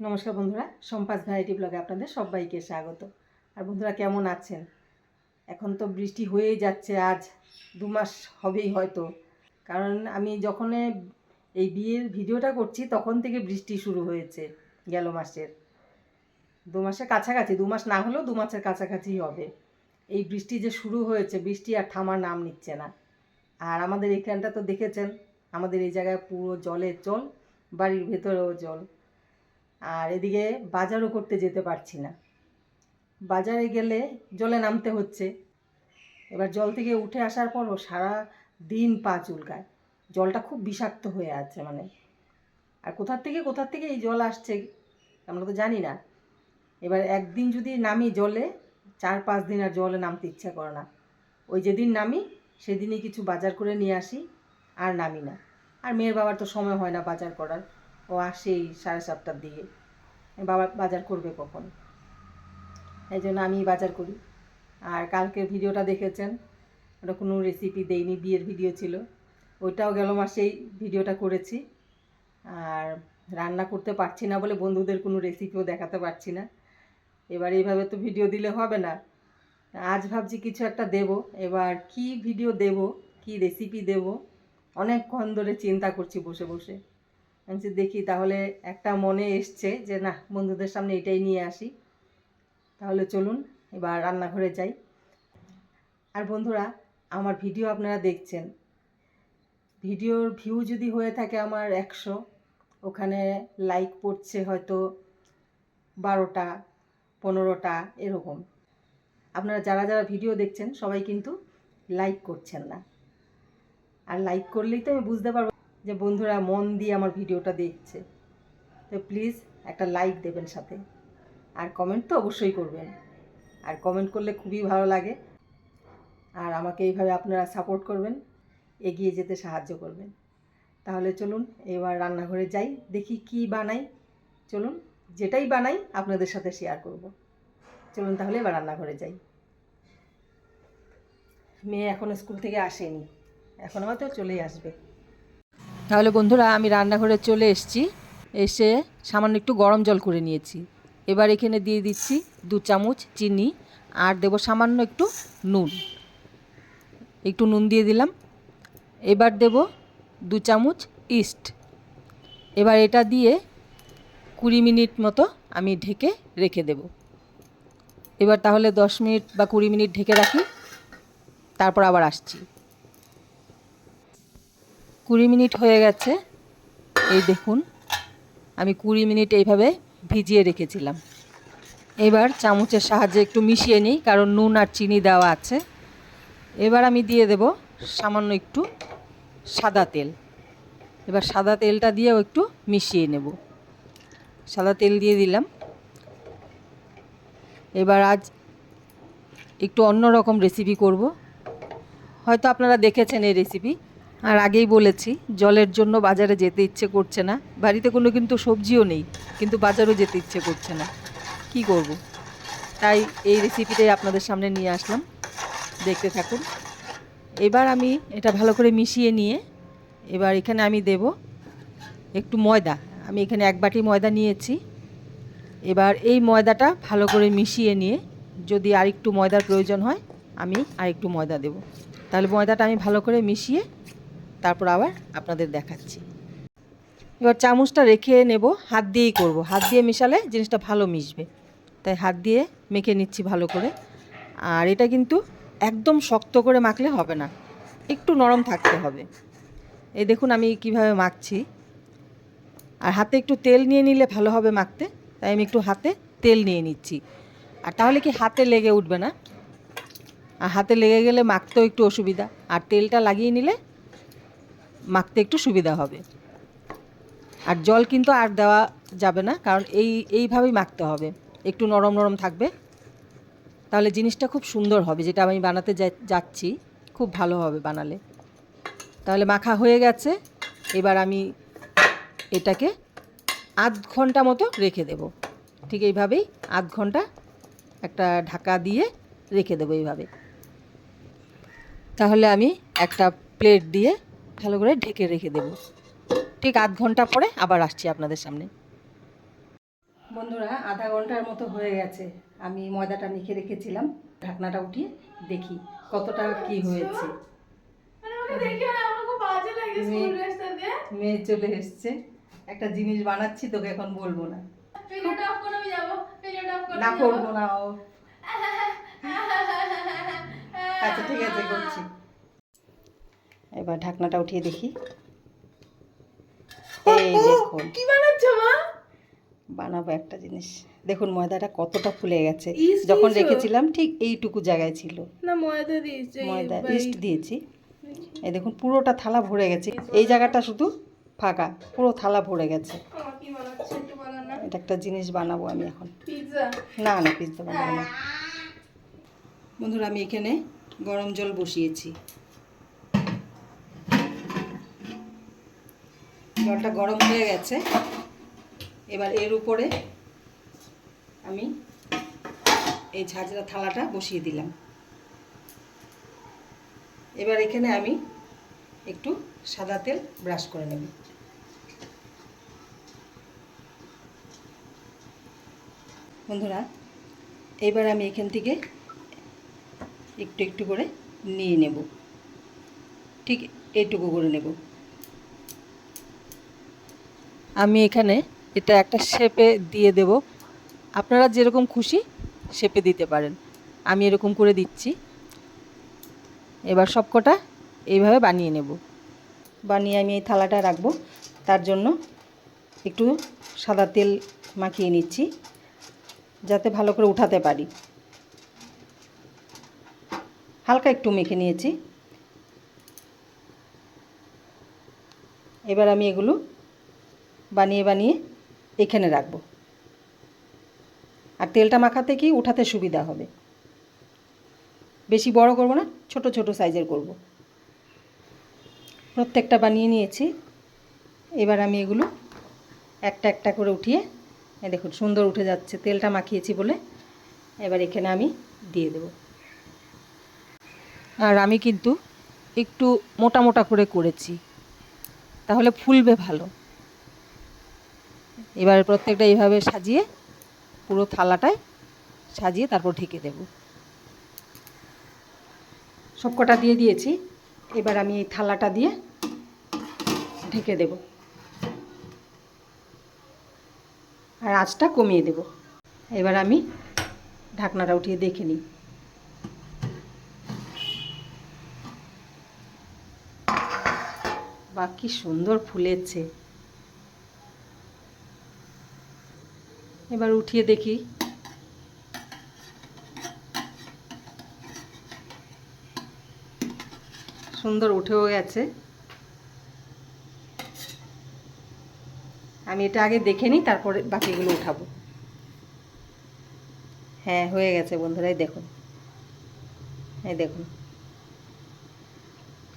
নমস্কার বন্ধুরা, সম্পাস ভ্যারাইটি ব্লগে আপনাদের সবাইকে স্বাগত। আর বন্ধুরা, কেমন আছেন? এখন তো বৃষ্টি হয়েই যাচ্ছে, আজ দু মাস হবেই হয়তো। কারণ আমি যখন এই বিয়ের ভিডিওটা করছি, তখন থেকে বৃষ্টি শুরু হয়েছে গেল মাসের। দু মাসের কাছাকাছি, দু মাস না হলেও দু মাসের কাছাকাছি হবে। এই বৃষ্টি যে শুরু হয়েছে, বৃষ্টি আর থামার নাম নিচ্ছে না। আর আমাদের এখানটা তো দেখেছেন, আমাদের এই জায়গায় পুরো জলের জল বাড়ির ভেতরেও জল। আর এদিকে বাজারও করতে যেতে পারছি না। বাজারে গেলে জলে নামতে হচ্ছে। এবার জল থেকে উঠে আসার পরও সারা দিন পা চুলকায়। জলটা খুব বিষাক্ত হয়ে আছে মানে। আর কোথার থেকে কোথার থেকে এই জল আসছে আমরা তো জানি না। এবার একদিন যদি নামি জলে, চার পাঁচ দিন আর জলে নামতে ইচ্ছা করে না। ওই যেদিন নামি, সেদিনই কিছু বাজার করে নিয়ে আসি, আর নামি না। আর মেয়ের বাবার তো সময় হয় না বাজার করার। ও আসেই সাড়ে সাতটার দিকে। বাবা বাজার করবে কখন? এই জন্য আমি বাজার করি। আর কালকের ভিডিওটা দেখেছেন? ওটা কোনো রেসিপি দেইনি, বিয়ের ভিডিও ছিল। ওইটাও গেল মাসেই ভিডিওটা করেছি। আর রান্না করতে পারছি না বলে বন্ধুদের কোনো রেসিপিও দেখাতে পারছি না। এবার এইভাবে তো ভিডিও দিলে হবে না। আজ ভাবছি কিছু একটা দেব। এবার কি ভিডিও দেব, কি রেসিপি দেব, অনেকক্ষণ ধরে চিন্তা করছি বসে বসে। আমি দেখি, তাহলে একটা মনে এসছে যে, না, বন্ধুদের সামনে এটাই নিয়ে আসি। তাহলে চলুন, এবার রান্নাঘরে যাই। আর বন্ধুরা, আমার ভিডিও আপনারা দেখছেন। ভিডিওর ভিউ যদি হয়ে থাকে আমার একশো, ওখানে লাইক পড়ছে হয়তো বারোটা, পনেরোটা, এরকম। আপনারা যারা যারা ভিডিও দেখছেন, সবাই কিন্তু লাইক করছেন না। আর লাইক করলেই তো আমি বুঝতে পারব যে বন্ধুরা মন দিয়ে আমার ভিডিওটা দেখছে। তো প্লিজ একটা লাইক দেবেন সাথে। আর কমেন্ট তো অবশ্যই করবেন। আর কমেন্ট করলে খুবই ভালো লাগে। আর আমাকে এইভাবে আপনারা সাপোর্ট করবেন, এগিয়ে যেতে সাহায্য করবেন। তাহলে চলুন এবার রান্নাঘরে যাই, দেখি কি বানাই। চলুন, যেটাই বানাই আপনাদের সাথে শেয়ার করব। চলুন তাহলে এবার রান্নাঘরে যাই। মেয়ে এখন স্কুল থেকে আসেনি। এখন হয়তো চলেই আসবে। তাহলে বন্ধুরা, আমি রান্নাঘরে চলে এসেছি। এসে সামান্য একটু গরম জল করে নিয়েছি। এবার এখানে দিয়ে দিচ্ছি দু চামচ চিনি আর দেব সামান্য একটু নুন। একটু নুন দিয়ে দিলাম। এবার দেব দু চামচ ইস্ট। এবার এটা দিয়ে কুড়ি মিনিট মতো আমি ঢেকে রেখে দেব। এবার তাহলে দশ মিনিট বা কুড়ি মিনিট ঢেকে রাখি। তারপর আবার আসছি। কুড়ি মিনিট হয়ে গেছে। এই দেখুন, আমি কুড়ি মিনিট এইভাবে ভিজিয়ে রেখেছিলাম। এবার চামচের সাহায্যে একটু মিশিয়ে নিই, কারণ নুন আর চিনি দেওয়া আছে। এবার আমি দিয়ে দেব সামান্য একটু সাদা তেল। এবার সাদা তেলটা দিয়েও একটু মিশিয়ে নেব। সাদা তেল দিয়ে দিলাম। এবার আজ একটু অন্য রকম রেসিপি করব। হয়তো আপনারা দেখেছেন এই রেসিপি আর আগেই বলেছি, জলের জন্য বাজারে যেতে ইচ্ছে করছে না। বাড়িতে কোনো কিন্তু সবজিও নেই, কিন্তু বাজারও যেতে ইচ্ছে করছে না। কি করব। তাই এই রেসিপিটাই আপনাদের সামনে নিয়ে আসলাম। দেখতে থাকুন। এবার আমি এটা ভালো করে মিশিয়ে নিয়ে, এবার এখানে আমি দেব একটু ময়দা। আমি এখানে এক বাটি ময়দা নিয়েছি। এবার এই ময়দাটা ভালো করে মিশিয়ে নিয়ে, যদি আরেকটু ময়দার প্রয়োজন হয়, আমি আরেকটু ময়দা দেব। তাহলে ময়দাটা আমি ভালো করে মিশিয়ে তারপর আবার আপনাদের দেখাচ্ছি। এবার চামচটা রেখে নেব, হাত দিয়েই করব। হাত দিয়ে মেশালে জিনিসটা ভালো মিশবে। তাই হাত দিয়ে মেখে নিচ্ছি ভালো করে। আর এটা কিন্তু একদম শক্ত করে মাখলে হবে না। একটু নরম থাকতে হবে। এই দেখুন আমি কীভাবে মাখছি। আর হাতে একটু তেল নিয়ে নিলে ভালো হবে মাখতে। তাই আমি একটু হাতে তেল নিয়ে নিচ্ছি। আর তাহলে কি হাতে লেগে উঠবে না? আর হাতে লেগে গেলে মাখতেও একটু অসুবিধা। আর তেলটা লাগিয়ে নিলে মাখতে একটু সুবিধা হবে। আর জল কিন্তু আর দেওয়া যাবে না, কারণ এই, এইভাবেই মাখতে হবে। একটু নরম নরম থাকবে। তাহলে জিনিসটা খুব সুন্দর হবে, যেটা আমি বানাতে যাচ্ছি, খুব ভালো হবে বানালে। তাহলে মাখা হয়ে গেছে, এবার আমি এটাকে আধ ঘণ্টা মতো রেখে দেব। ঠিক এইভাবেই আধ ঘণ্টা একটা ঢাকা দিয়ে রেখে দেবো এইভাবে। তাহলে আমি একটা প্লেট দিয়ে ভালো করে ঢেকে রেখে দেব। ঠিক আধ ঘণ্টা পরে আবার আসছি আপনাদের সামনে। বন্ধুরা, আধা ঘণ্টার মতো হয়ে গেছে। আমি ময়দাটা মেখে রেখেছিলাম। ঢাকনাটা উঠিয়ে দেখি কতটা কি হয়েছে। মেয়ে- চলে এসছে। একটা জিনিস বানাচ্ছি, তোকে এখন বলব না। না করব না ও। আচ্ছা ঠিক আছে, করছি। এবার ঢাকনাটা উঠিয়ে দেখি। এই দেখুন। কি বানাচ্ছো মা? বানাবো একটা জিনিস। দেখুন ময়দাটা কতটা ফুলে গেছে। যখন রেখেছিলাম ঠিক এইটুকু জায়গায় ছিল। না ময়দা দিয়েছে ময়দা ইস্ট দিয়েছি। এই দেখুন পুরোটা থালা ভরে গেছে। এই জায়গাটা শুধু ফাঁকা পুরো থালা ভরে গেছে। এটা একটা জিনিস বানাবো আমি এখন। না না পিস্তা বানাবো না। বন্ধুরা আমি এখানে গরম জল বসিয়েছি। জলটা গরম হয়ে গেছে। এবার এর উপরে আমি এই ঝাঁঝরা থালাটা বসিয়ে দিলাম। এবার এখানে আমি একটু সাদা তেল ব্রাশ করে নেব। বন্ধুরা, এবার আমি এখান থেকে একটু একটু করে নিয়ে নেব। ঠিক এইটুকু করে নেব। আমি এখানে এটা একটা শেপে দিয়ে দেব। আপনারা যেরকম খুশি শেপে দিতে পারেন। আমি এরকম করে দিচ্ছি। এবার সবকটা এইভাবে বানিয়ে নেব। বানিয়ে আমি এই থালাটা রাখব। তার জন্য একটু সাদা তেল মাখিয়ে নিচ্ছি, যাতে ভালো করে উঠাতে পারি। হালকা একটু মেখে নিয়েছি। এবার আমি এগুলো বানিয়ে বানিয়ে এখানে রাখব। আর তেলটা মাখাতে কি উঠাতে সুবিধা হবে। বেশি বড় করব না, ছোট ছোট সাইজের করব। প্রত্যেকটা বানিয়ে নিয়েছি। এবার আমি এগুলো একটা একটা করে উঠিয়ে দেখুন সুন্দর উঠে যাচ্ছে, তেলটা মাখিয়েছি বলে এবার এখানে আমি দিয়ে দেব। আর আমি কিন্তু একটু মোটা মোটা করে করেছি, তাহলে ফুলবে ভালো। এবার প্রত্যেকটা এইভাবে সাজিয়ে পুরো থালাটায় সাজিয়ে তারপর ঢেকে দেব। সবকটা দিয়ে দিয়েছি। এবার আমি এই থালাটা দিয়ে ঢেকে দেব। আর আঁচটা কমিয়ে দেব। এবার আমি ঢাকনাটা উঠিয়ে দেখে নিই। বা কি সুন্দর ফুলেছে। এবার উঠিয়ে দেখি। সুন্দর উঠেও গেছে। আমি এটা আগে দেখে নিই, তারপরে বাকিগুলো উঠাবো। হ্যাঁ হয়ে গেছে বন্ধুরা, এই দেখুন। এই দেখুন।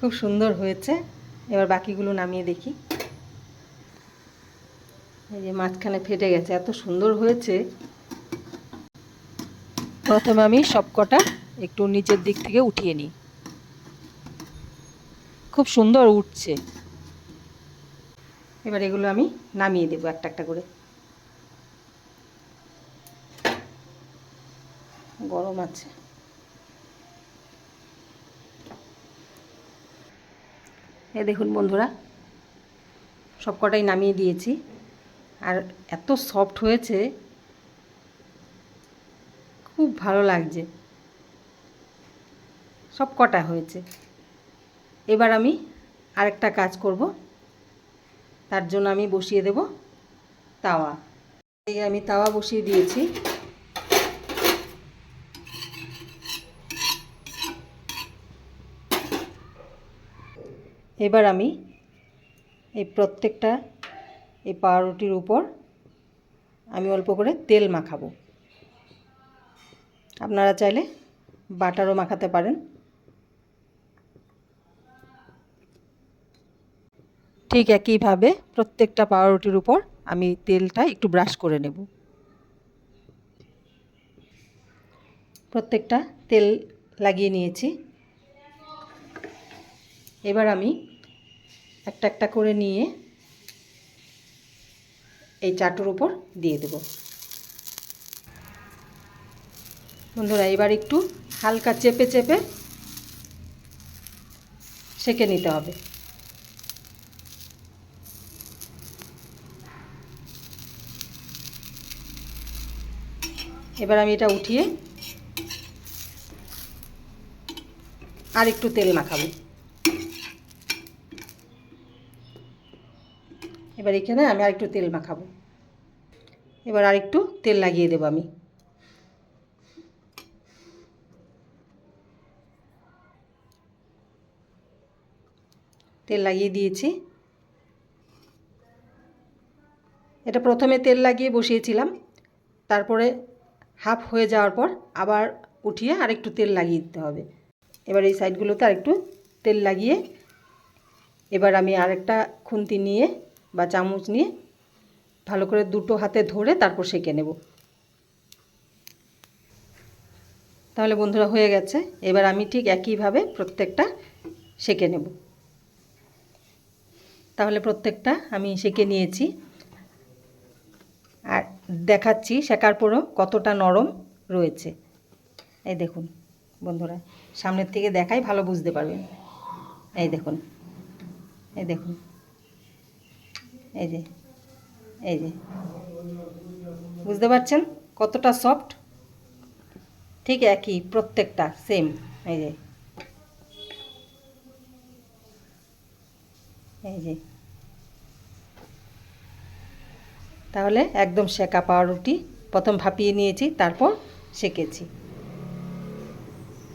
খুব সুন্দর হয়েছে। এবার বাকিগুলো নামিয়ে দেখি। এই যে মাঝখানে ফেটে গেছে, এত সুন্দর হয়েছে। প্রথমে আমি সবকটা একটু নিচের দিক থেকে উঠিয়ে নিই। খুব সুন্দর উঠছে। এবার এগুলো আমি নামিয়ে দেবো একটা একটা করে। গরম আছে। এ দেখুন বন্ধুরা, সবকটাই নামিয়ে দিয়েছি। আর এত সফট হয়েছে, খুব ভালো লাগছে। সব কটা হয়েছে। এবার আমি আরেকটা কাজ করব। তার জন্য আমি বসিয়ে দেব তাওয়া। এই আমি তাওয়া বসিয়ে দিয়েছি। এবার আমি এই প্রত্যেকটা এই পাউরুটির উপর আমি অল্প করে তেল মাখাবো। আপনারা চাইলে বাটারও মাখাতে পারেন। ঠিক একইভাবে প্রত্যেকটা পাউরুটির উপর আমি তেলটা একটু ব্রাশ করে নেব। প্রত্যেকটা তেল লাগিয়ে নিয়েছি। এবার আমি একটা একটা করে নিয়ে এই চাটুর উপর দিয়ে দেব। বন্ধুরা, এবার একটু হালকা চেপে চেপে সেকে নিতে হবে। এবার আমি এটা উঠিয়ে আর একটু তেল মাখাবো। এবার এখানে আমি আর একটু তেল মাখাবো। এবার আর একটু তেল লাগিয়ে দেবো আমি। তেল লাগিয়ে দিয়েছি। এটা প্রথমে তেল লাগিয়ে বসিয়েছিলাম। তারপরে হাফ হয়ে যাওয়ার পর আবার উঠিয়ে আরেকটু তেল লাগিয়ে দিতে হবে। এবার এই সাইডগুলোতে আরেকটু তেল লাগিয়ে এবার আমি আরেকটা খুন্তি নিয়ে বা চামচ নিয়ে ভালো করে দুটো হাতে ধরে তারপর সেঁকে নেব। তাহলে বন্ধুরা হয়ে গেছে। এবার আমি ঠিক একইভাবে প্রত্যেকটা সেঁকে নেব। তাহলে প্রত্যেকটা আমি সেঁকে নিয়েছি। আর দেখাচ্ছি শেখার পরও কতটা নরম রয়েছে। এই দেখুন বন্ধুরা, সামনের থেকে দেখাই ভালো বুঝতে পারবেন। এই দেখুন এই দেখুন। এই যে এই যে। বুঝতে পারছেন কতটা সফট ঠিক একই, প্রত্যেকটা সেম এই যে। এই যে। তাহলে একদম শেকা পাউরুটি প্রথম ভাপিয়ে নিয়েছি, তারপর সেকেছি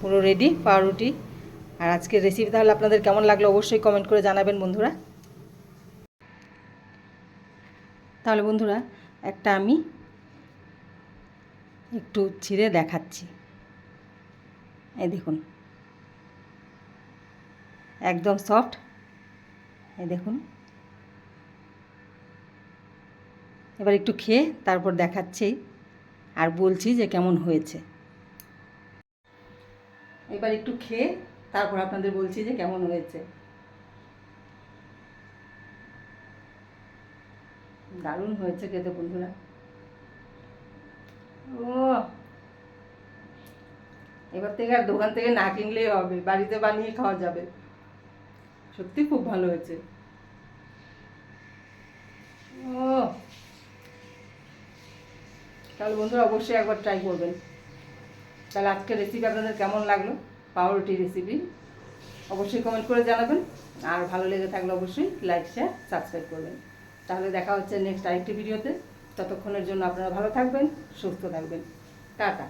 পুরো রেডি পাউরুটি আর আজকের রেসিপি তাহলে আপনাদের কেমন লাগল অবশ্যই কমেন্ট করে জানাবেন বন্ধুরা। তাহলে বন্ধুরা, একটা আমি একটু ছিঁড়ে দেখাচ্ছি। এই দেখুন। একদম সফট। এই দেখুন। এবার একটু খেয়ে তারপর দেখাচ্ছি আর বলছি যে কেমন হয়েছে। এবার একটু খেয়ে তারপর আপনাদের বলছি যে কেমন হয়েছে। দারুণ হয়েছে খেতে বন্ধুরা। ও। এবার থেকে আর দোকান থেকে না কিনলেই হবে, বাড়িতে বানিয়ে খাওয়া যাবে। সত্যি খুব ভালো হয়েছে। ও। তাহলে বন্ধুরা অবশ্যই একবার ট্রাই করবেন। তাহলে আজকের রেসিপি আপনাদের কেমন লাগল? পাউরুটি রেসিপি অবশ্যই কমেন্ট করে জানাবেন। আর ভালো লেগে থাকলে অবশ্যই লাইক শেয়ার সাবস্ক্রাইব করবেন। তাহলে দেখা হচ্ছে নেক্সট আরেকটি ভিডিওতে ততক্ষণের জন্য আপনারা ভালো থাকবেন সুস্থ থাকবেন। টাটা।